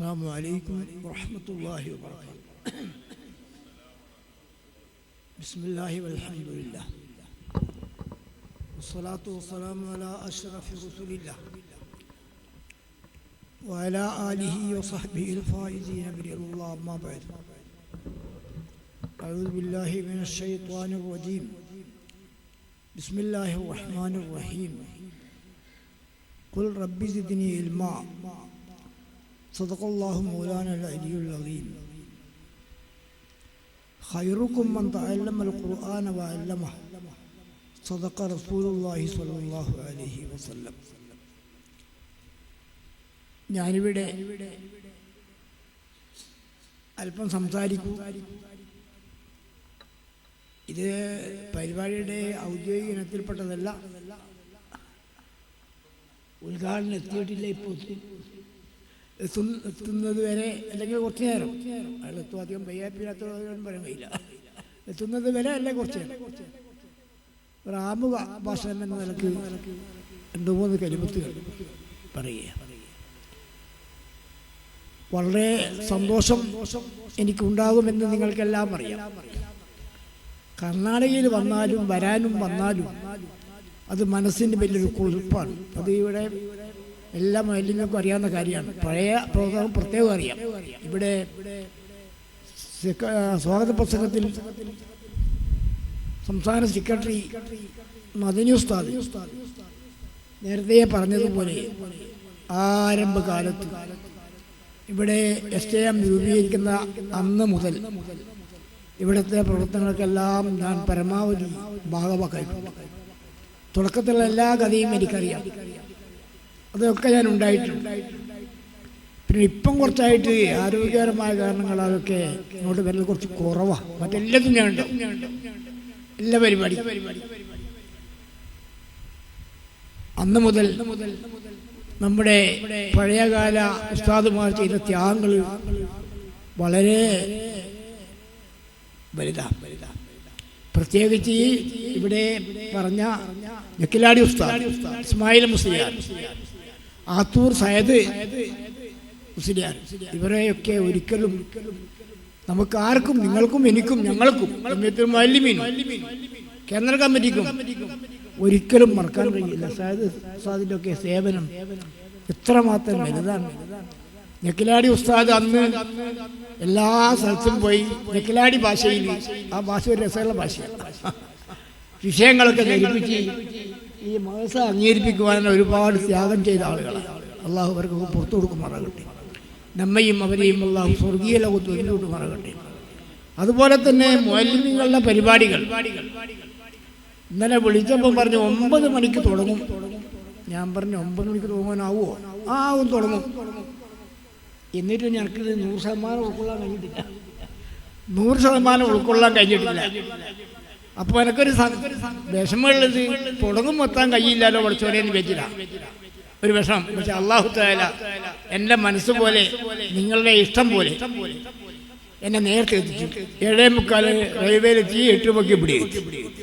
السلام عليكم ورحمة الله وبركاته. بسم الله والحمد لله. والصلاة والسلام على أشرف رسول الله. وعلى آله وصحبه الفائزين برضا الله أما بعد. أعوذ بالله من الشيطان الرجيم. بسم الله الرحمن الرحيم. قل رب زدني علما. സദഖുല്ലാഹു മൗലാനൽ അലിയുൽ അലീം ഖൈറുക്കും മൻ തഅല്ലമൽ ഖുർആന വഅല്ലമ. സദഖ റസൂലുള്ളാഹി സ്വല്ലല്ലാഹു അലൈഹി വസല്ലം. ഞാനിവിടെ അല്പം സംസാരിക്കും. ഇത് പരിപാടിയുടെ ഔദ്യോഗിക ഇനത്തിൽപ്പെട്ടതല്ല. ഉദ്ഘാടനം എത്തിയിട്ടില്ല ഇപ്പോൾ എത്തുന്നത് വരെ അല്ലെങ്കിൽ കുറച്ച് നേരം. അയാൾ എത്തും അധികം വയ്യാപ്പില്ലാത്തവരും പറയാൻ കഴിയില്ല എത്തുന്നത് വരെ അല്ലെ കുറച്ച് നേരം. ആമുഖ ഭാഷണം എന്ന നിലയ്ക്ക് രണ്ടു മൂന്ന് കരിമത്തുകൾ പറയുക. വളരെ സന്തോഷം എനിക്കുണ്ടാകുമെന്ന് നിങ്ങൾക്കെല്ലാം അറിയാം. കർണാടകയിൽ വന്നാലും വരാനും വന്നാലും അത് മനസ്സിന് വലിയൊരു കുളിർപ്പാണ് അത് ഇവിടെ എല്ലാ മൈലിനൊക്കെ അറിയാവുന്ന കാര്യമാണ്. പഴയ പ്രോഗ്രാം പ്രത്യേകം അറിയാം. ഇവിടെ സ്വാഗത പ്രസംഗത്തിൽ സംസ്ഥാന സെക്രട്ടറി മദനി ഉസ്താദ് നേരത്തെ പറഞ്ഞതുപോലെ ആരംഭകാലത്ത് ഇവിടെ എസ് എ എം രൂപീകരിക്കുന്ന അന്ന് മുതൽ ഇവിടുത്തെ പ്രവർത്തനങ്ങൾക്കെല്ലാം ഞാൻ പരമാവധി ഭാഗവാക്കായിട്ടുണ്ട്. തുടക്കത്തിലുള്ള എല്ലാ കഥയും എനിക്കറിയാം. അതൊക്കെ ഞാൻ ഉണ്ടായിട്ടുണ്ട്. പിന്നെ ഇപ്പം കുറച്ചായിട്ട് ആരോഗ്യകരമായ കാരണങ്ങൾ അതൊക്കെ ഇങ്ങോട്ട് വരൽ കുറച്ച് കുറവാണ് മറ്റെല്ലാത്തും ഞാൻ ഉണ്ട്? എല്ലാ പരിപാടി അന്ന് മുതൽ നമ്മുടെ പഴയകാല ഉസ്താദുമാർ ചെയ്ത ത്യാഗങ്ങൾ വളരെ വലുതാണ് പ്രത്യേകിച്ച് ഇവിടെ പറഞ്ഞ നക്കിലാടി ഉസ്താദ് ഇസ്മായിൽ മുസ്ലിയാർ. ആത്തൂർ സയദ് മുസ്ലിയാർ. ഇവരെയൊക്കെ ഒരിക്കലും നമുക്ക് ആർക്കും നിങ്ങൾക്കും എനിക്കും ഞങ്ങൾക്കും കേന്ദ്ര കമ്മിറ്റിക്കും ഒരിക്കലും മറക്കാൻ കഴിയില്ല. സയദ് ഉസ്താദിന്റെ ഒക്കെ സേവനം എത്രമാത്രം വലുതാണ്. നെക്കിലാടി ഉസ്താദ് അന്ന് എല്ലാ സ്ഥലത്തും പോയി നെക്കിലാടി ഭാഷയിൽ ആ ഭാഷ ഒരു രസമുള്ള ഭാഷയാണ്. വിഷയങ്ങളൊക്കെ ധരിപ്പിച്ച് ഈ മനസ്സ അംഗീകരിപ്പിക്കുവാൻ ഒരുപാട് ത്യാഗം ചെയ്ത ആളുകളാണ്. അള്ളാഹു അവർക്ക് പുറത്തു കൊടുക്കുമാറാകട്ടെ നമ്മയും അവരെയും അള്ളാഹു സ്വർഗീയ ലോകത്ത് ഒരുമിട്ടുമാറാകട്ടെ അതുപോലെ തന്നെ മൊല്ലിങ്ങളുടെ പരിപാടികൾ. ഇന്നലെ വിളിച്ചപ്പോൾ പറഞ്ഞു ഒമ്പത് മണിക്ക് തുടങ്ങും. ഞാൻ പറഞ്ഞു ഒമ്പത് മണിക്ക് തുടങ്ങാനാവോ? ആ ആവും തുടങ്ങും. എന്നിട്ട് ഞങ്ങൾക്ക് നൂറ് ശതമാനം ഉൾക്കൊള്ളാൻ കഴിഞ്ഞിട്ടില്ല. നൂറ് ശതമാനം ഉൾക്കൊള്ളാൻ കഴിഞ്ഞിട്ടില്ല. അപ്പോൾ എനിക്കൊരു വിഷമമുള്ളത് തുടങ്ങും എത്താൻ കഴിയില്ലല്ലോ പഠിച്ചോരെന്ന് വെച്ചില്ല ഒരു വിഷമം. പക്ഷെ അള്ളാഹു താല എന്റെ മനസ്സ് പോലെ നിങ്ങളുടെ ഇഷ്ടം പോലെ എന്നെ നേരത്തെ എത്തിച്ചു. ഏഴേ മുക്കാൽ റെയിൽവേയിലെത്തി എട്ട് മണിക്ക് പിടി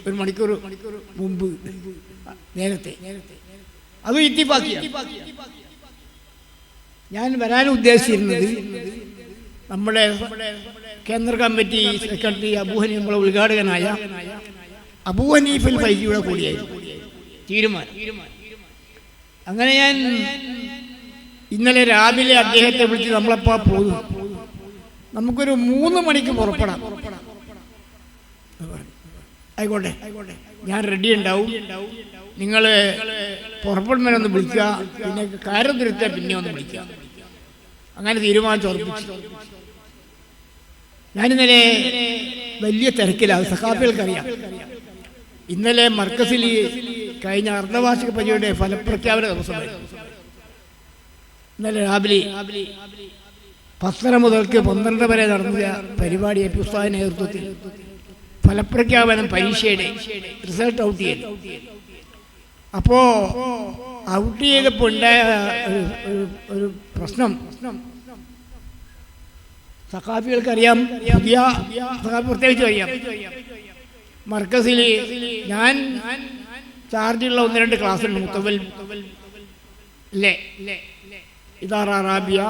ഒരു മണിക്കൂർ മുമ്പ് നേരത്തെ. അതും ഇത്തിപ്പാക്കിയാണ് ഞാൻ വരാൻ ഉദ്ദേശിച്ചിരുന്നത് നമ്മുടെ കേന്ദ്ര കമ്മിറ്റി സെക്രട്ടറി അബൂഹനി നമ്മളെ ഉദ്ഘാടകനായ അബൂഹനീഫിൽ ഫൈജിയുടെ കൂടിയായിരുന്നു തീരുമാനം. അങ്ങനെ ഞാൻ ഇന്നലെ രാവിലെ അദ്ദേഹത്തെ വിളിച്ച് നമ്മളെപ്പോ പോകും നമുക്കൊരു മൂന്ന് മണിക്ക് പുറപ്പെടാം. ആയിക്കോട്ടെ. ഞാൻ റെഡി ഉണ്ടാവും. നിങ്ങൾ പുറപ്പെടുമ്പോഴൊന്ന് വിളിക്കുക. പിന്നെ കാര്യം തിരുത്താൻ പിന്നെ ഒന്ന് വിളിക്കുക. അങ്ങനെ തീരുമാനിച്ചു ഉറപ്പിച്ചു. ഞാനിന്നലെ വലിയ തിരക്കിലാണ്. സഖാഫികൾക്കറിയാം. ഇന്നലെ മർക്കസിൽ കഴിഞ്ഞ അർദ്ധവാർഷിക പരിപാടിയുടെ ഫലപ്രഖ്യാപന ദിവസമായിരുന്നു ഇന്നലെ രാവിലെ പത്തര മുതൽക്ക് പന്ത്രണ്ട് വരെ നടന്ന പരിപാടി എ പി ഉസ്താദിന്റെ നേതൃത്വത്തിൽ ഫലപ്രഖ്യാപനം പരീക്ഷയുടെ റിസൾട്ട് ഔട്ട് ചെയ്തു. അപ്പോ ഔട്ട് ചെയ്തപ്പോൾ ഉണ്ടായ ഒരു പ്രശ്നം സഖാഫികൾക്കറിയാം. പുതിയ സഖാഫി പ്രത്യേകിച്ച് അറിയാം. മർക്കസിൽ ഞാൻ ചാർജുള്ള ഒന്ന് രണ്ട് ക്ലാസ് ഉണ്ട് മുത്തവൽ അല്ലേ ഇതാറ റാബിയ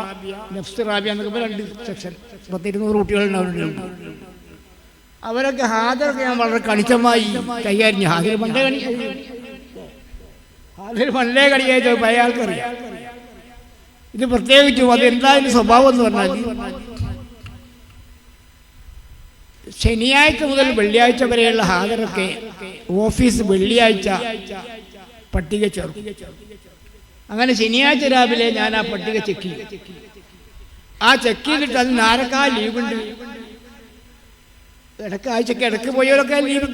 നഫ്സ് റാബിയ എന്നൊക്കെ രണ്ട് സെക്ഷൻ. പത്തിരുന്നൂറ് കുട്ടികളുണ്ടാവുന്നുണ്ട് അവരൊക്കെ ഹാജറൊക്കെ ഞാൻ വളരെ കണിച്ചമായി കൈകാര്യം. ഹാജർ പണ്ടേ കണി ഹാജർ പണ്ടേ കണിയായിട്ട് ആൾക്കറിയാം. ഇത് പ്രത്യേകിച്ചും അത് എന്തായാലും സ്വഭാവം എന്ന് പറഞ്ഞാൽ ശനിയാഴ്ച മുതൽ വെള്ളിയാഴ്ച വരെയുള്ള ഹാജരൊക്കെ ഓഫീസ് വെള്ളിയാഴ്ച പട്ടിക ചേർക്കും. അങ്ങനെ ശനിയാഴ്ച രാവിലെ ഞാൻ ആ പട്ടിക ചെക്ക് ചെയ്യും. ആ ചെക്ക് ചെയ്തിട്ട് അത് നാരക്കാ ലീവ് ലീവുണ്ട് ഇടയ്ക്ക് ആഴ്ചക്ക് ഇടയ്ക്ക് പോയവരൊക്കെ ലീവ്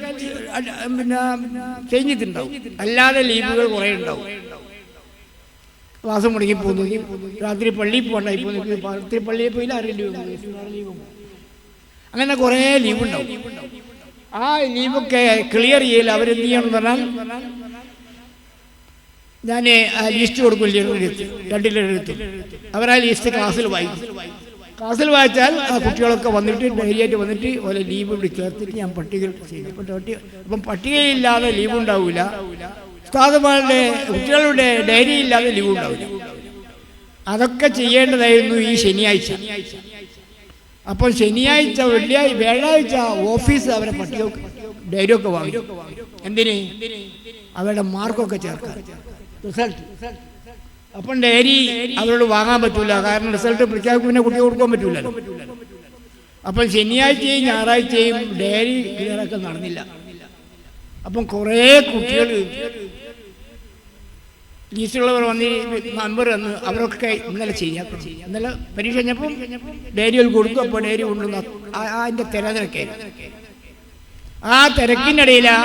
പിന്നെ ചെയ്തിട്ടുണ്ടാവും അല്ലാതെ ലീവുകൾ കുറേ ഉണ്ടാവും. ക്ലാസ് മുടങ്ങി പോകുന്നു. രാത്രി പള്ളിയിൽ പോകണ്ടായി പോകുന്നു രാത്രി പള്ളിയിൽ പോയില്ല അറിയില്ല ലീവ് ലീവ് അങ്ങനെ കുറേ ലീവ് ഉണ്ടാവും ആ ലീവൊക്കെ ക്ലിയർ ചെയ്യൽ അവരെന്ത് ചെയ്യണം പറഞ്ഞാൽ ഞാൻ ആ ലിസ്റ്റ് കൊടുക്കും ലീഡറെടുത്ത് അവരാ ലിസ്റ്റ് ക്ലാസ്സിൽ വായിക്കും. ക്ലാസ്സിൽ വായിച്ചാൽ ആ കുട്ടികളൊക്കെ വന്നിട്ട് ഡെയിലിയായിട്ട് വന്നിട്ട് ഓരോ ലീവ് ഇവിടെ ചേർത്തിട്ട് ഞാൻ പട്ടിക ചെയ്യും. അപ്പം പട്ടിക അപ്പം പട്ടികയില്ലാതെ ലീവ് ഉണ്ടാവില്ല ഉസ്താദുമാരുടെ കുട്ടികളുടെ ഡയറി ഇല്ലാതെ ലീവ് ഉണ്ടാവില്ല അതൊക്കെ ചെയ്യേണ്ടതായിരുന്നു ഈ ശനിയാഴ്ച. അപ്പോൾ ശനിയാഴ്ച വെള്ളിയാഴ്ച വ്യാഴാഴ്ച ഓഫീസ് അവരെ പട്ടിക ഡയറിയൊക്കെ വാങ്ങി. എന്തിന്? അവരുടെ മാർക്കൊക്കെ ചേർക്കാം റിസൾട്ട് അപ്പം ഡയറി അവരോട് വാങ്ങാൻ പറ്റൂല. കാരണം റിസൾട്ട് പ്രഖ്യാപിക്കും പിന്നെ കുട്ടികൾ കൊടുക്കാൻ പറ്റൂലല്ലോ. അപ്പം ശനിയാഴ്ചയും ഞായറാഴ്ചയും ഡയറി ക്ലിയറൊക്കെ നടന്നില്ല. അപ്പം കുറേ കുട്ടികൾ ലീസ്റ്റുള്ളവർ വന്ന് നമ്പർ വന്ന് അവരൊക്കെ ഇന്നലെ ചെയ്യാം ഇന്നലെ പരീക്ഷ കഴിഞ്ഞപ്പോൾ ഡയറിയിൽ കൊടുത്തു അപ്പോൾ ഡയറി കൊണ്ടുവന്ന അതിന്റെ തിരതിരക്കെ ആ തിരക്കിനിടയിലാ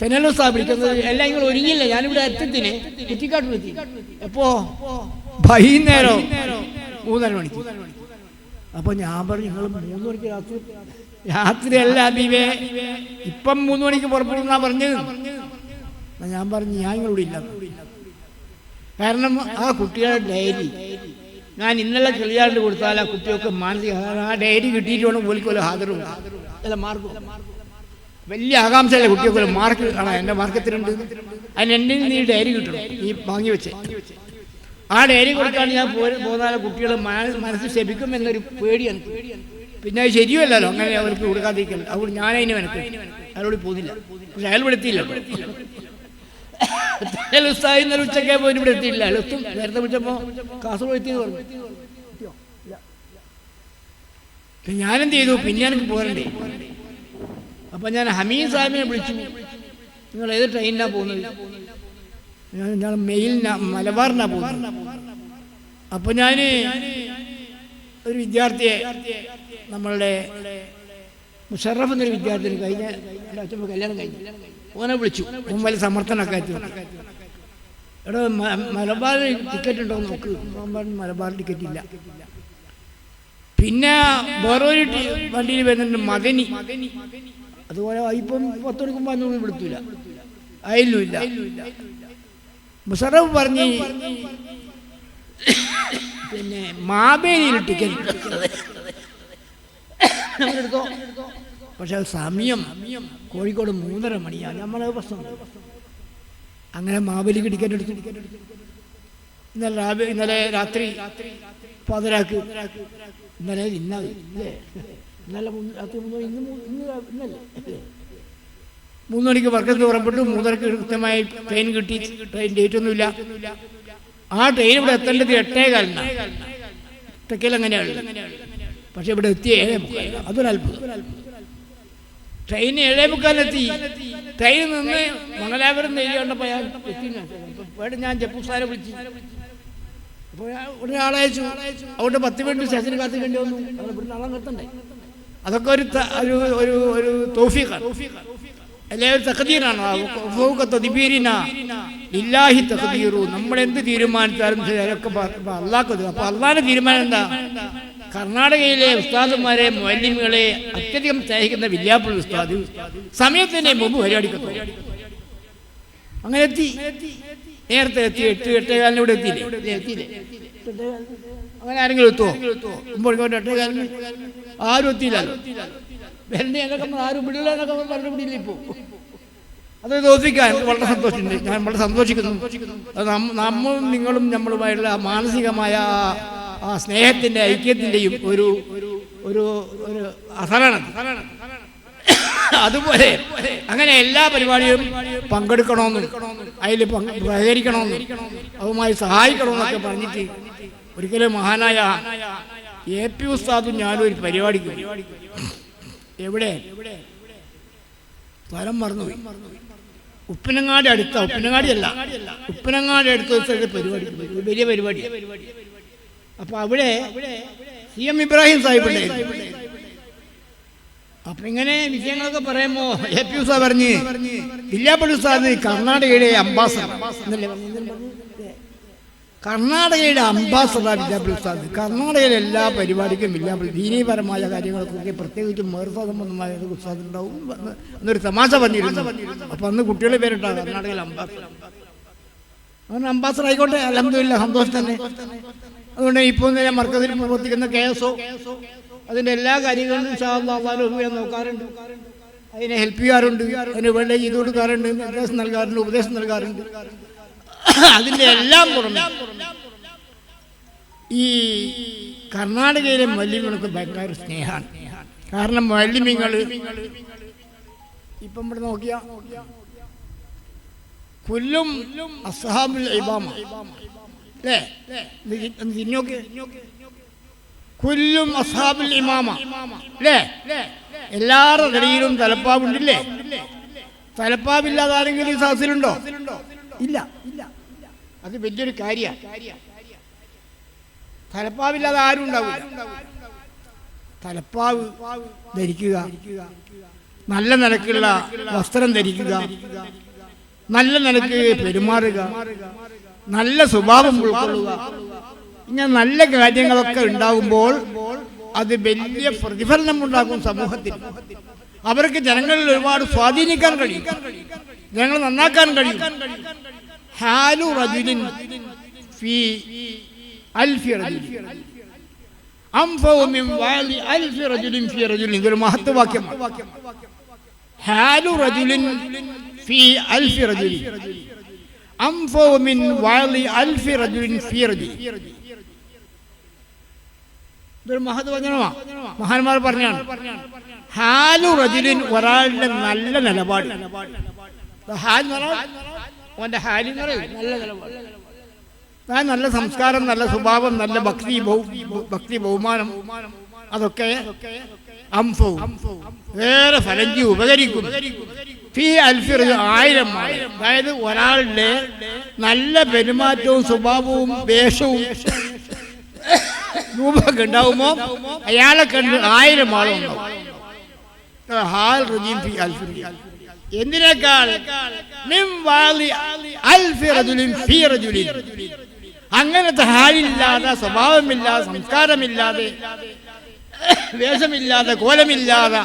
തെനലുസാ സ്ഥാപിക്കുന്നത് എല്ലാം നിങ്ങൾ ഒരുങ്ങിയില്ല. ഞാനിവിടെ എത്തത്തിന്. കുറ്റിക്കാട്ടിൽ എത്തി. എപ്പോ? വൈകുന്നേരം. മൂന്നര മണിക്ക്. അപ്പൊ ഞാൻ പറഞ്ഞു നിങ്ങൾ മൂന്ന് മണിക്ക് രാത്രി രാത്രി അല്ല ദീപേ. ഇപ്പം മൂന്ന് മണിക്ക് പുറപ്പെടുന്നാ പറഞ്ഞത്. ഞാൻ പറഞ്ഞു ഞാൻ ഇവിടെ ഇല്ല. കാരണം ആ കുട്ടികളുടെ ഡയറി ഞാൻ ഇന്നലെ ചെളിയാണ്ട് കൊടുത്താൽ ആ കുട്ടികൾക്ക് മാനസിക ആ ഡയറി കിട്ടിയിട്ട് വേണം പോലിക്കോലോ ഹാജറും. അല്ല മാർക്കും വലിയ ആകാംക്ഷയല്ല കുട്ടിയൊക്കെ മാർക്ക് ആണോ എന്റെ മാർക്കത്തിലുണ്ട്. അതിന് എന്റെ നീ ഡയറി കിട്ടണം നീ വാങ്ങി വെച്ചേ. ആ ഡയറി കൊടുക്കാൻ ഞാൻ പോകുന്ന കുട്ടികൾ മനസ്സ് ശപിക്കും എന്നൊരു പേടിയാണ്. പിന്നെ അത് ശരിയല്ലല്ലോ അങ്ങനെ അവർക്ക് കൊടുക്കാതിരിക്കുന്നത് അതുകൊണ്ട് ഞാൻ അതിന് മെനക്ക് അയാളോട് പോകുന്നില്ല പക്ഷെ അയാൾ അയാൾ ഉസ്താദ് ഇന്നലെ ഉച്ചക്കെ പോയി ഇവിടെ എത്തിയില്ല. എത്തും നേരത്തെ വിളിച്ചപ്പോൾ കാസർഗോഡ് എത്തി പറഞ്ഞു. ഞാനെന്ത് ചെയ്തു? പിന്നെ എനിക്ക് പോരണ്ടേ? അപ്പൊ ഞാൻ ഹമീദ് സാഹിബിനെ വിളിച്ചു. നിങ്ങൾ ഏത് ട്രെയിനിനാ പോകുന്നത്? ഞാൻ ഞാൻ മെയിലിനാ മലബാറിനാ പോകുന്നത്. അപ്പൊ ഞാൻ ഒരു വിദ്യാർത്ഥിയെ നമ്മളുടെ മുഷറഫ് എന്നൊരു വിദ്യാർത്ഥിന് കഴിഞ്ഞ എന്റെ അച്ഛൻ കല്യാണം കഴിഞ്ഞു. ഓനെ വിളിച്ചു. വലിയ സമർത്ഥനൊക്കെ എടോ മലബാർ ടിക്കറ്റ് ഉണ്ടോ നോക്ക്. മലബാർ ടിക്കറ്റ് ഇല്ല. പിന്നെ വേറൊരു വണ്ടിയിൽ വരുന്നുണ്ട് മകനി അതുപോലെ ഇപ്പം പത്ത് മണിക്കുമ്പോൾ അഞ്ഞൂറ് വിടുത്തില്ല അയലും ഇല്ല. മുഷറഫ് പറഞ്ഞ് പിന്നെ മാബേരി ടിക്കറ്റ് എടുത്തോ പക്ഷെ സമയം കോഴിക്കോട് മൂന്നര മണിയാണ്. നമ്മളെ പ്രശ്നം അങ്ങനെ മാവേലിക്ക് ടിക്കറ്റ് എടുത്തു. ഇന്നലെ രാവിലെ ഇന്നലെ രാത്രി പതിരാക്ക് ഇന്നലെ ഇന്നലെ ഇന്നലെ രാത്രി മൂന്ന് ഇന്ന് ഇന്ന് ഇന്നല്ലേ? മൂന്ന് മണിക്ക് വർക്കത്ത് പുറപ്പെട്ടു. മൂന്നരക്ക് കൃത്യമായി ട്രെയിൻ കിട്ടി. ട്രെയിൻ ഡേറ്റ് ഒന്നുമില്ല. ആ ട്രെയിൻ ഇവിടെ എത്തേണ്ടത് എട്ടേ കാലിനാണ് തെക്കേലങ്ങനെയാണ് പക്ഷെ ഇവിടെ എത്തിയ ഏഴേ മുക്കാൽ അതൊരു അത്ഭുതം ട്രെയിൻ ഏഴേ മുക്കാലെത്തി ട്രെയിൻ നിന്ന് മംഗലാപുരം നെയ്യ് കണ്ടപ്പോൾ ഞാൻ വേണ്ട ഞാൻ ഞാൻ ജപ്പുസാരെ വിളിച്ചു. അപ്പോൾ ആളയച്ചു അതുകൊണ്ട് പത്ത് മിനിറ്റ് സ്റ്റേഷന് കാത്തിക്കേണ്ടി വന്നു. അവിടെ ഇവിടുന്ന് ആളെ നിർത്തണ്ടേ അതൊക്കെ ഒരു ഒരു ഒരു ഒരു തോഫീഖാണ്. അല്ലെ ഒരു തഖദീറാണ് ഇല്ലാഹി നമ്മൾ എന്ത് തീരുമാനിച്ചാലും അതൊക്കെ അള്ളാഹ് അപ്പൊ അള്ളാഹിന്റെ തീരുമാനം എന്താ? കർണാടകയിലെ ഉസ്താദുമാരെ മൊല്യങ്ങളെ അത്യധികം സ്നേഹിക്കുന്ന വില്യാപ്പള്ളി ഉസ്താദ് സമയത്തിന്റെ മുമ്പ് പരിപാടിക്കുന്നു അങ്ങനെ എത്തി. നേരത്തെ എത്തി. എട്ട് എട്ടേകാലിന് ഇവിടെ എത്തിയില്ലേ? എത്തിയില്ലേ? അങ്ങനെ ആരെങ്കിലും എത്തുമോ മുമ്പോട്ട് എട്ടേകാലിന് ആരും എത്തിയില്ല വരണ്ടേ എന്നൊക്കെ ആരും വിടില്ല എന്നൊക്കെ നമ്മൾ പറഞ്ഞു വിടില്ല ഇപ്പോൾ അത് എനിക്ക് വളരെ സന്തോഷമുണ്ട്. ഞാൻ വളരെ സന്തോഷിക്കുന്നു. നമ്മളും നിങ്ങളും നമ്മളുമായുള്ള മാനസികമായ ആ- സ്നേഹത്തിന്റെ ഐക്യത്തിന്റെയും ഒരു ഒരു ഒരു അസറാണ് അതുപോലെ അങ്ങനെ എല്ലാ പരിപാടിയും പങ്കെടുക്കണമെന്നും അതിൽ സഹകരിക്കണമെന്നും അതുമായി സഹായിക്കണമെന്നൊക്കെ പറഞ്ഞിട്ട് ഒരിക്കലും മഹാനായ എ പി ഉസ്താദും ഞാനും ഒരു പരിപാടിക്ക് എവിടെ? സ്ഥലം മറന്നുപോയി. ഉപ്പനങ്ങാടി അടുത്ത ഉപ്പനങ്ങാടി അല്ല ഉപ്പനങ്ങാടി അടുത്ത പരിപാടി വലിയ പരിപാടി അപ്പൊ അവിടെ സി എം ഇബ്രാഹിം സാഹിബ് ഉണ്ടായിരുന്നു. അപ്പൊ ഇങ്ങനെ വിജയങ്ങളൊക്കെ പറയുമ്പോ എ പി ഉസ്താദ് പറഞ്ഞ് ഇല്ലാപ്പള്ളി ഉസ്താദ് കർണാടകയുടെ അംബാസഡർ? കർണാടകയുടെ അംബാസഡർ വില്യാപ്പള്ളി ഉസ്താദ്. കർണാടകയിലെ എല്ലാ പരിപാടിക്കും വില്യാപ്പള്ളി ദീനീപരമായ കാര്യങ്ങൾക്കൊക്കെ പ്രത്യേകിച്ചും മേർസ സംബന്ധമായ ഉസ്താദ് ഉണ്ടാവും എന്ന് എന്നൊരു തമാശ പറഞ്ഞിരുന്നു. അപ്പൊ അന്ന് കുട്ടികളുടെ പേരിട്ടാണ് കർണാടകയിലെ അംബാസഡർ. അവൻ അംബാസഡർ ആയിക്കോട്ടെ. അലഹമില്ല സന്തോഷം തന്നെ. അതുകൊണ്ട് ഇപ്പോൾ ഞാൻ മർക്കസിൽ പ്രവർത്തിക്കുന്ന കെ എസ് ഒ. അതിന്റെ എല്ലാ കാര്യങ്ങളിലും ഷാഹുബാബാലും നോക്കാറുണ്ട്. അതിനെ ഹെൽപ്പ് ചെയ്യാറുണ്ട്. അതിന് വേണ്ട ചെയ്ത് കൊടുക്കാറുണ്ട്. നിർദ്ദേശം നൽകാറുണ്ട് ഉപദേശം നൽകാറുണ്ട്. അതിന്റെ എല്ലാം പുറമെ ഈ കർണാടകയിലെ മല്ലിങ്ങൾക്ക് ഭയങ്കര സ്നേഹമാണ്. കാരണം മല്ലിമിങ്ങൾ ഇപ്പം ഇവിടെ നോക്കിയ കൊല്ലും അസഹാബുൽ ഇബാമ. അല്ലേ? തിരിഞ്ഞോക്ക് കൊല്ലും അസാബിൽ ഇമാമ. അല്ലേ എല്ലാവരുടെ ഇടയിലും തലപ്പാവുണ്ടില്ലേ? തലപ്പാവില്ലാതെ ആരെങ്കിലും സാസിലുണ്ടോ ഇല്ല. അത് വലിയൊരു കാര്യമാണ് തലപ്പാവില്ലാതെ ആരും ഉണ്ടാവില്ല. തലപ്പാവ് ധരിക്കുക നല്ല നിലക്കുള്ള വസ്ത്രം ധരിക്കുക നല്ല നിലയ്ക്ക് പെരുമാറുക നല്ല സ്വഭാവം ഉൾക്കൊള്ളുക ഇങ്ങനെ നല്ല കാര്യങ്ങളൊക്കെ ഉണ്ടാകുമ്പോൾ അത് വലിയ പ്രതിഫലനം ഉണ്ടാകും സമൂഹത്തിൽ. അവർക്ക് ജനങ്ങളിൽ ഒരുപാട് സ്വാധീനിക്കാൻ കഴിയും. ജനങ്ങൾ നന്നാക്കാൻ കഴിയും. ഹാലു റജുലിൻ റജുലിൻ. ഇതൊരു മഹത്വവാക്യമാണ് ഹാലു റജുലിൻ മിൻ വാലി റജുലിൻ. ഇതൊരു മഹത് വചനമാ. മഹാന്മാർ പറഞ്ഞാണ് ഹാലു റജുലിൻ ഒരാളുടെ നല്ല നിലപാട്. നല്ല ഞാൻ നല്ല സംസ്കാരം നല്ല സ്വഭാവം നല്ല ഭക്തി ഭക്തി ബഹുമാനം അതൊക്കെ വേറെ ഫലഞ്ചി ഉപകരിക്കും. ആയിരം അതായത് ഒരാളുടെ നല്ല പെരുമാറ്റവും സ്വഭാവവും വേഷവും രൂപമൊക്കെ ഉണ്ടാവുമോ? അയാളെ കണ്ട് ആയിരം ആളുണ്ടാവും. എന്തിനേക്കാൾ? അങ്ങനത്തെ ഹാലില്ലാതെ സ്വഭാവമില്ലാതെ സംസ്കാരമില്ലാതെ വേഷമില്ലാതെ കോലമില്ലാതെ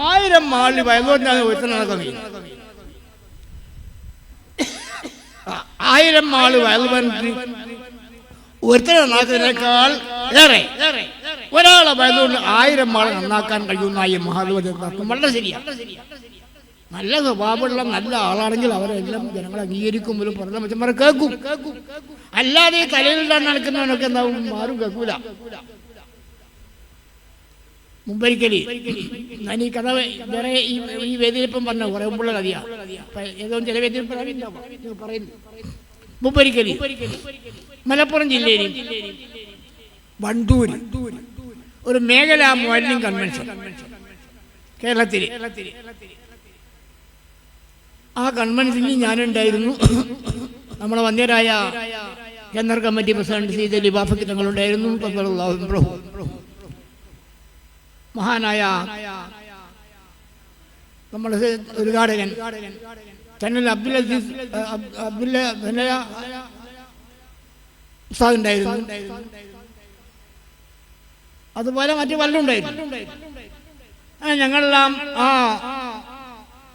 ആയിരം ആളിൽ വയലോട്ടാണ് ഒരുത്തൻ നടക്കുന്നത് ആയിരം ആൾ വയൽ ഒരുത്തനെ നന്നാക്കുന്നതിനേക്കാൾ ഏറെ. ഒരാളെ ഭയന്നുകൊണ്ട് ആയിരം ആളെ നന്നാക്കാൻ കഴിയുന്ന ഈ മഹാദേവന്റെ തത്വം വളരെ ശരിയാണ് നല്ല സ്വഭാവമുള്ള നല്ല ആളാണെങ്കിൽ അവരെല്ലാം ജനങ്ങൾ അംഗീകരിക്കും പോലും പറഞ്ഞ മച്ചന്മാരെ കേൾക്കും. അല്ലാതെ ഈ തലയിലിടാൻ നടക്കുന്നവനൊക്കെ എന്താവും ആരും കേൾക്കൂല. മുമ്പരിക്കലി ഞാൻ ഈ കഥ വേറെ ഈ ഈ വേദിയിൽ ഇപ്പം പറഞ്ഞ കുറെ മുമ്പുള്ള കഥയാണ് ഏതോ ചില വേദിയിൽ പറയുന്നു. മുമ്പൊരിക്കൽ മലപ്പുറം ജില്ലയിൽ. വണ്ടൂര്. ഒരു മേഖലാ മോഡലിംഗ് കൺവെൻഷൻ. കേരളത്തിൽ. ആ കൺവെൻഷനിൽ ഞാനുണ്ടായിരുന്നു. നമ്മളെ വന്ധ്യരായ കേന്ദ്ര കമ്മിറ്റി പ്രസിഡന്റ് സി ദലി ബാഫക്ക് തങ്ങളുണ്ടായിരുന്നു. പ്രഭു മഹാനായ നമ്മുടെ ഉദ്ഘാടകൻ. ചന്നൽ അബ്ദുൽ അസീസ് അബ്ദുല്ല അതുപോലെ മറ്റു പലരും ഉണ്ടായിരുന്നു ഞങ്ങളെല്ലാം ആ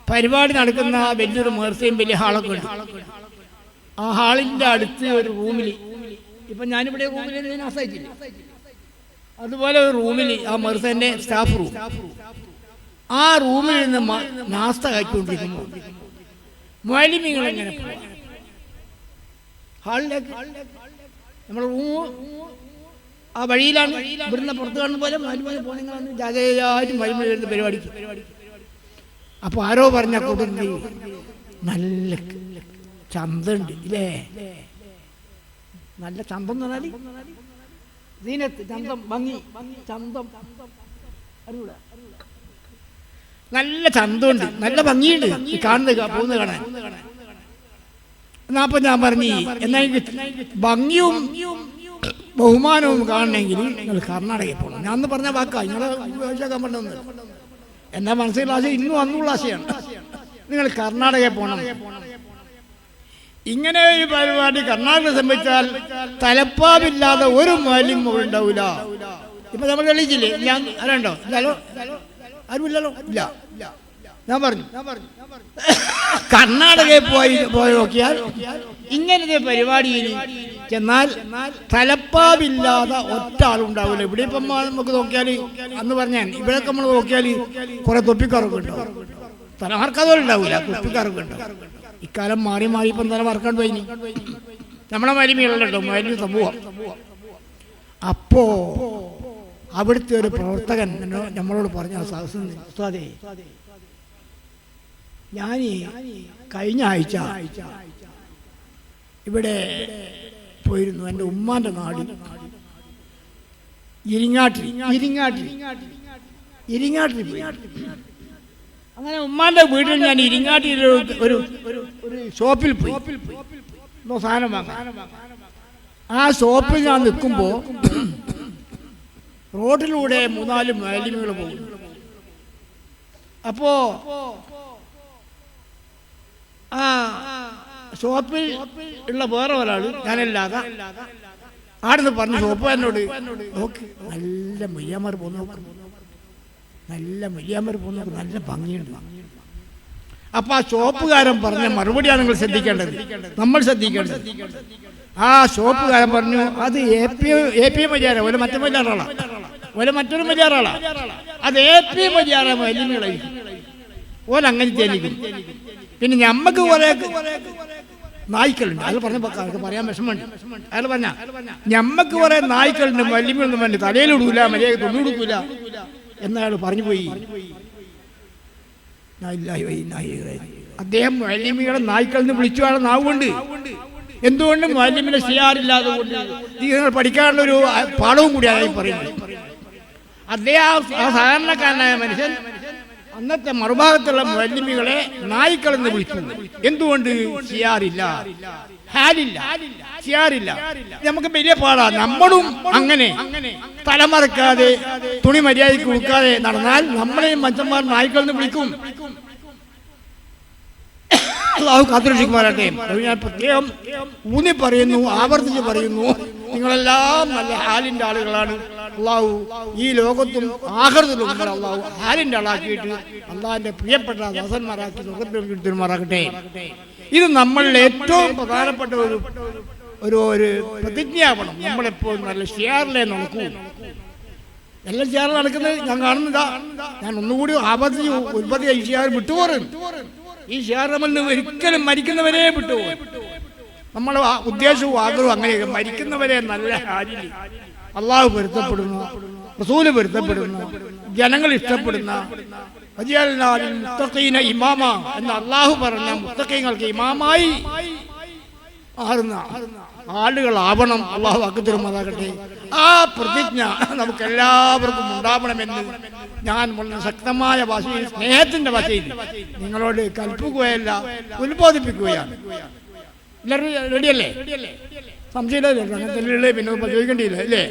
പരിപാടി നടക്കുന്ന വലിയൊരു മേർസയും വലിയ ഹാളൊക്കെ ആ ഹാളിന്റെ അടുത്ത് ഒരു റൂമിൽ ഇപ്പൊ ഞാനിവിടെ റൂമിൽ ഞാൻ അതുപോലെ ഒരു റൂമിൽ ആ മെർസന്റെ സ്റ്റാഫ് റൂം. ആ റൂമിൽ നിന്ന് നാസ്ത കഴിച്ചുകൊണ്ടിരിക്കുന്നു മാലിന്യങ്ങൾ എങ്ങനെ? ഹാളിലേക്ക്. നമ്മൾ ആ വഴിയിലാണ് ഇവിടുന്ന് പുറത്ത് കാണുന്ന പോലെ മാലിന്യം പോണെങ്കിലാണ് ജാഗ്രതയായിട്ടും മരുമ എഴുതുന്ന പരിപാടിക്ക്. അപ്പോൾ ആരോ പറഞ്ഞ കൂട്ടത്തിൽ നല്ല ചന്തണ്ട് ഇല്ലേ? നല്ല ചന്തം എന്ന് പറഞ്ഞാൽ ദീനത്ത് ചന്തം ഭംഗി ചന്തം. അറിയൂടാ നല്ല ചന്തമുണ്ട്. നല്ല ഭംഗിയുണ്ട്. ഈ കാണുന്നത് പോകുന്നത് കാണാൻ. എന്നാ ഞാൻ പറഞ്ഞു എന്നാ ഭംഗിയും ബഹുമാനവും കാണണമെങ്കിൽ നിങ്ങൾ കർണാടകയിൽ പോകണം. ഞാൻ അന്ന് പറഞ്ഞ വാക്കാ നിങ്ങളെ ഉപയോഗിച്ചാക്കാൻ മനസ്സിലുള്ള ആശയം ഇന്നും അന്നുള്ള ആശയാണ്. നിങ്ങൾ കർണാടകയിൽ പോകണം. ഇങ്ങനെ ഒരു പരിപാടി കർണാടക സംബന്ധിച്ചാൽ തലപ്പാവില്ലാതെ ഒരു മാലിന്യം ഉണ്ടാവില്ല ഇപ്പൊ നമ്മൾ തെളിയിച്ചില്ലേ? ഞാൻ ആരുണ്ടോ ഇല്ലല്ലോ ആരുമില്ലല്ലോ? ഇല്ല. ഞാൻ പറഞ്ഞു. കർണാടകയിൽ പോയി പോയി നോക്കിയാൽ ഇങ്ങനത്തെ പരിപാടിയിൽ ചെന്നാൽ തലപ്പാവില്ലാതെ ഒറ്റ ആളുണ്ടാവില്ല ഇവിടെ ഇപ്പം നമുക്ക് നോക്കിയാൽ അന്ന് പറഞ്ഞാൽ ഇവിടെയൊക്കെ നമ്മൾ നോക്കിയാൽ കുറെ തൊപ്പിക്കാറൊക്കെ ഉണ്ടാവും. തലമാർക്കതുപോലെ ഉണ്ടാവില്ല തൊപ്പിക്കാറൊക്കെ ഉണ്ടാവും. ഇക്കാലം മാറി മാറി ഇപ്പം തലമാർക്കാൻ പോയി നമ്മളെ മരുമകളുണ്ടോ മരുന്ന് സമൂഹം. അപ്പോ അവിടുത്തെ ഒരു പ്രവർത്തകൻ നമ്മളോട് പറഞ്ഞ ഉസ്താദേ ഞാൻ കഴിഞ്ഞ ആഴ്ച ഇവിടെ പോയിരുന്നു. എന്റെ ഉമ്മാന്റെ നാട് ഇരിങ്ങാട്ടി ഇരിങ്ങാട്ടി ഇരിങ്ങാട്ടി അങ്ങനെ ഉമ്മാന്റെ വീട്ടിൽ ഞാൻ ഇരിങ്ങാട്ടിൽ ഒരു- ഒരു ഷോപ്പിൽ പോയി. സാധനം വാങ്ങാൻ. ആ ഷോപ്പിൽ ഞാൻ നിൽക്കുമ്പോ റോഡിലൂടെ മൂന്നാൽ മാലിന്യങ്ങൾ പോകുന്നു അപ്പോ ആ ഷോപ്പിൽ ഉള്ള വേറെ ഒരാൾ ഞാനല്ലാതെ ആടുന്ന് പറഞ്ഞു ഷോപ്പ് എന്നോട് നോക്ക് നല്ല മയ്യാമാർ പോന്നു നല്ല മയ്യാമാർ പോന്നു നല്ല ഭംഗിയുണ്ട്. അപ്പൊ ആ ഷോപ്പുകാരൻ പറഞ്ഞ മറുപടിയാണ് നിങ്ങൾ ശ്രദ്ധിക്കേണ്ടത്. നമ്മൾ ശ്രദ്ധിക്കേണ്ടത്. ആ ഷോപ്പുകാരൻ പറഞ്ഞു അത് എ പി എ പി മര്യാദ ഒരു മറ്റേ മര്യാദ ഒരു മറ്റൊരു മര്യാദ അത് എ പി മര്യാദ വലിയ ജനിക്കും. പിന്നെ ഞമ്മക്ക് കുറെ നായ്ക്കളുണ്ട്. അയാൾ പറഞ്ഞ പറയാൻ വിഷമമുണ്ട്. അയാൾ പറഞ്ഞ ഞമ്മക്ക് കുറെ നായ്ക്കളുണ്ട് വലിയൊന്നും വേണ്ടി തലയിലിടൂല മര്യാദ തൊണ്ണൂടുക്കൂല എന്നയാൾ പറഞ്ഞു പോയി. അദ്ദേഹം വല്യമ്മയുടെ നായ്ക്കളിൽ നിന്ന് വിളിച്ചു ആളെ നാവുകൊണ്ട് എന്തുകൊണ്ട് മാലിന്യമിനെ ചെയ്യാറില്ലാതെ കൊണ്ട് നിങ്ങൾ പഠിക്കാനുള്ള ഒരു പാഠവും അതായി പറയുന്നത് അദ്ദേഹം ആ- സാധാരണക്കാരനായ മനുഷ്യൻ അന്നത്തെ മറുഭാഗത്തുള്ള മല്ലിമികളെ നായ്ക്കളെന്ന് വിളിക്കുന്നു. എന്തുകൊണ്ട്? ചെയ്യാറില്ല ഹാലില്ല. ചെയ്യാറില്ല നമുക്ക് വലിയ പാടാ. നമ്മളും അങ്ങനെ. തലമറക്കാതെ തുണി മര്യാദയ്ക്ക് കൊടുക്കാതെ നടന്നാൽ നമ്മളെയും മച്ചന്മാർ നായ്ക്കളെന്ന് വിളിക്കും. അള്ളാഹു കാത്തുരക്ഷിക്കുമാരട്ടെ ഞാൻ പ്രത്യേകം ഊന്നി പറയുന്നു ആവർത്തിച്ച് പറയുന്നു. നിങ്ങളെല്ലാം നല്ല ഹാലിന്റെ ആളുകളാണ്. അള്ളാഹു ഈ ലോകത്തും ആഹൃതത്തിലും അള്ളാഹു ഹാലിന്റെ ആളാക്കിയിട്ട് അള്ളാഹിന്റെ പ്രിയപ്പെട്ട ദാസന്മാരാക്കി സുഖത്തിനുമാറാകട്ടെ ഇത് നമ്മളിൽ ഏറ്റവും പ്രധാനപ്പെട്ട ഒരു ഒരു ഒരു പ്രതിജ്ഞയാവണം. നമ്മളെപ്പോഴും നല്ല ഷെയറിലെ നോക്കൂ. എല്ലാം ഷെയർ നടക്കുന്നത് ഞാൻ കാണുന്നതാ. ഞാൻ ഒന്നുകൂടി ആപത്തി ഉൽപ്പത്തി ഷെയർ വിട്ടുപോറും ഈ ഷെയർ നിന്ന് ഒരിക്കലും മരിക്കുന്നവരെ വിട്ടുപോകും നമ്മളെ ഉദ്ദേശവും ആഗ്രഹവും അങ്ങനെയൊക്കെ മരിക്കുന്നവരെ നല്ല ഹാരിൽ അള്ളാഹു പൊരുത്തപ്പെടുന്നു. റസൂൽ പൊരുത്തപ്പെടുന്നു. ജനങ്ങൾ ഇഷ്ടപ്പെടുന്ന മുത്തഖീന ഇമാമ എന്ന് അള്ളാഹു പറഞ്ഞ മുത്തഖീങ്ങൾക്ക് ഇമാമായി മാറുന്ന ആളുകളാവണം. അള്ളാഹു അക്കത്തിരുമാതാകട്ടെ ആ പ്രതിജ്ഞ നമുക്ക് എല്ലാവർക്കും ഉണ്ടാവണമെന്ന് ഞാൻ വളരെ ശക്തമായ ഭാഷയിൽ സ്നേഹത്തിന്റെ ഭാഷയിൽ നിങ്ങളോട് കൽപ്പിക്കുകയല്ല ഉത്ബോധിപ്പിക്കുകയാണ്. റെഡിയല്ലേ സംശയമില്ലല്ലോ പിന്നെ ഇപ്പൊ ചോദിക്കേണ്ടിയില്ല അല്ലേ?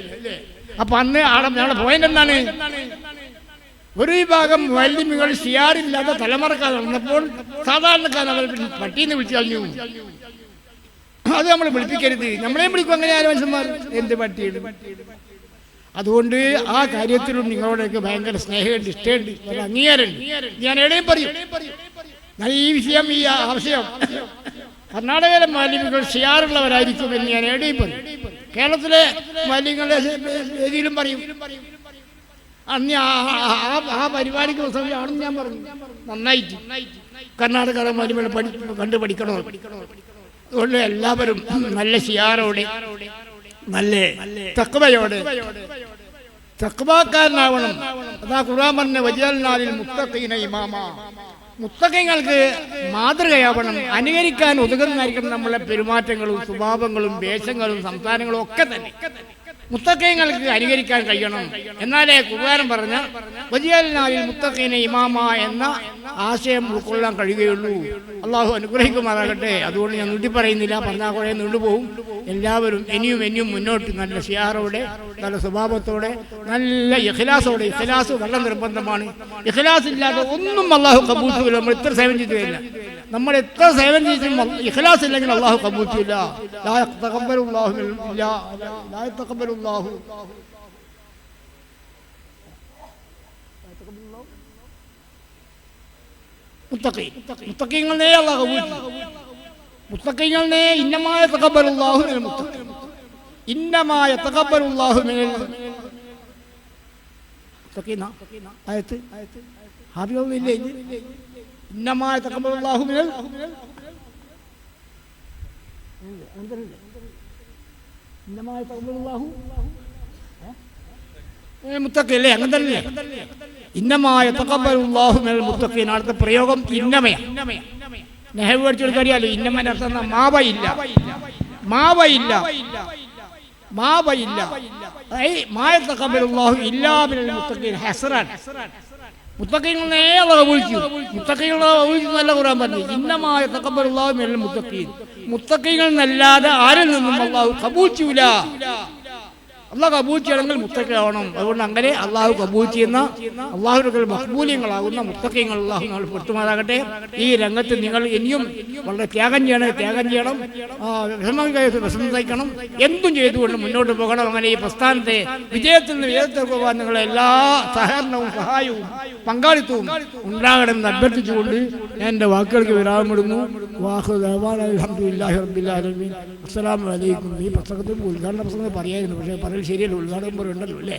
അപ്പൊ അന്ന് ആടെ ഞങ്ങളുടെ പോയിന്റ് എന്താണ്? ഒരു വിഭാഗം വല്യമികൾ ഷിയാറില്ലാതെ തലമുറക്കാർ നടന്നപ്പോൾ സാധാരണക്കാരൻ അവർ പട്ടീന്ന് വിളിച്ചു കളഞ്ഞു. അത് നമ്മൾ വിളിപ്പിക്കരുത്. നമ്മളെയും വിളിക്കും അങ്ങനെ ആരും മനുഷ്യന്മാർ? എന്ത് പട്ടിയിടും അതുകൊണ്ട് ആ കാര്യത്തിലും നിങ്ങളോടൊക്കെ ഭയങ്കര സ്നേഹമുണ്ട് ഇഷ്ടമുണ്ട്. അംഗീകാരമുണ്ട്. ഞാൻ എവിടെയും പറയും ഞാൻ ഈ വിഷയം ഈ ആവശ്യം. കർണാടകയിലെ മാലിന്യങ്ങൾ ചെയ്യാറുള്ളവരായിരിക്കും എന്ന് ഞാൻ എവിടെയും പറയും. കേരളത്തിലെ മാലിന്യങ്ങളുടെ രീതിയിലും പറയും. അന്ന് ആ പരിപാടിക്ക് ആണെന്ന് ഞാൻ പറഞ്ഞു. നന്നായിട്ട്. കർണാടക മാലിന്യങ്ങൾ പഠി കണ്ടു അതുകൊണ്ട് എല്ലാവരും നല്ല ഷിയാറോടെ നല്ല? തക്വയോടെ. തക്വാക്കാരനാവണം. അതാ ഖുർആൻ പറഞ്ഞ വജാലിനാലിൽ മുത്തഖീന ഇമാമ. മുത്തഖങ്ങൾക്ക് മാതൃകയാവണം. അനുകരിക്കാൻ ഉതകുന്നതായിരിക്കണം നമ്മളെ പെരുമാറ്റങ്ങളും സ്വഭാവങ്ങളും വേഷങ്ങളും സംസാരങ്ങളും ഒക്കെ തന്നെ. മുത്തക്കയങ്ങൾക്ക് അനുകരിക്കാൻ കഴിയണം. എന്നാലേ ഖുർആൻ പറഞ്ഞ വലിയ മുത്തക്കീനെ ഇമാമ എന്ന ആശയം ഉൾക്കൊള്ളാൻ കഴിയുകയുള്ളൂ. അള്ളാഹു അനുഗ്രഹിക്കുമാറാകട്ടെ. അതുകൊണ്ട് ഞാൻ നീട്ടി പറയുന്നില്ല. പറഞ്ഞാൽ കുറേ നീണ്ടുപോകും. എല്ലാവരും ഇനിയും ഇനിയും മുന്നോട്ട് നല്ല ഷിയാറോടെ നല്ല സ്വഭാവത്തോടെ നല്ല ഇഖ്ലാസോടെ. ഇഖ്ലാസ് വളരെ നിർബന്ധമാണ്. ഇഖ്ലാസ് ഇല്ലാതെ ഒന്നും അള്ളാഹു കബൂത്തില്ല നമ്മൾ ഇത്ര സേവനം ചെയ്തില്ല നമ്മൾ എത്ര സേവനം ചെയ്തിട്ടും ഇഖ്ലാസ് ഇല്ലെങ്കിൽ അള്ളാഹു കബൂത്തില്ല മുത്തഖി. മുത്തഖീങ്ങളെ അള്ളാഹു കബൂൽ മുത്തഖീങ്ങളെ ഇന്നമായ മുത്തഖീൻ ഇന്നമായ മുത്തഖീന ആയത്ത്. ഹാബിയൊന്നുമില്ലേ ഇന്നമായ തഖബ്ബലുല്ലാഹു മിനൽ ഇന്നമായ തഖബ്ബലുല്ലാഹു ഏ, മുത്തഖിയല്ലേ അങ്ങനെ തന്നെ ഇന്നമായ തകബലുള്ളാഹു മിനൽ മുത്തഖീൻ. അടുത്ത പ്രയോഗം ഇന്നമയ. നെഹവ് പഠിച്ചെടുത്ത് അറിയാലോ ഇന്നമന്റെ അർത്ഥം? മാവയില്ല. മാവയില്ല. മാവയില്ല. മായ തഖബ്ബലുല്ലാഹു ഇല്ലാ മുത്തക്കീൻ ഹസ്റാൻ അള്ളാഹു വിളിച്ചു മുത്തഖീങ്ങളെ വിളിച്ചു നല്ല ഖുർആൻ പറഞ്ഞു. ഇന്നമായ തഖബ്ബലുല്ലാഹു മുത്തക്കീൻ മുത്തഖീൻ. നല്ലാതെ ആരിൽ നിന്നും അള്ളാഹു കബൂച്ചൂല അള്ളാഹു കബൂൽ ചെയ്യണമെങ്കിൽ മുത്തക്കയാവണം അതുകൊണ്ട് അങ്ങനെ അള്ളാഹു കബൂൽ ചെയ്യുന്ന അള്ളാഹുവിന്റെ മഹ്ബൂല്യങ്ങളാകുന്ന മുത്തക്കയങ്ങൾ അള്ളാഹു നിങ്ങൾ പെട്ടുമാറാകട്ടെ ഈ രംഗത്ത് നിങ്ങൾ ഇനിയും വളരെ ത്യാഗം ചെയ്യണം ത്യാഗം ചെയ്യണം. വിഷമം സഹിക്കണം എന്തും ചെയ്തുകൊണ്ട് മുന്നോട്ട് പോകണം. അങ്ങനെ ഈ പ്രസ്ഥാനത്തെ വിജയത്തിൽ നിന്ന് വിജയത്തിൽ പോകാൻ നിങ്ങളെ എല്ലാ സഹകരണവും സഹായവും പങ്കാളിത്തവും ഉണ്ടാകണമെന്ന് അഭ്യർത്ഥിച്ചുകൊണ്ട് ഞാൻ എന്റെ വാക്കുകൾക്ക് വിരാമമിടുന്നു. വാഹു അലഹമുല്ലാഹി റബ്ബില്ലാലമീൻ അസ്സലാമു അലൈക്കും. ഈ പ്രസംഗത്തിൽ ഉദ്ഘാടന പ്രസംഗം പറയായിരുന്നു പക്ഷേ പറയൽ ശരിയല്ല? ഉദ്ഘാടനം പോലെ ഉണ്ടല്ലോ അല്ലേ?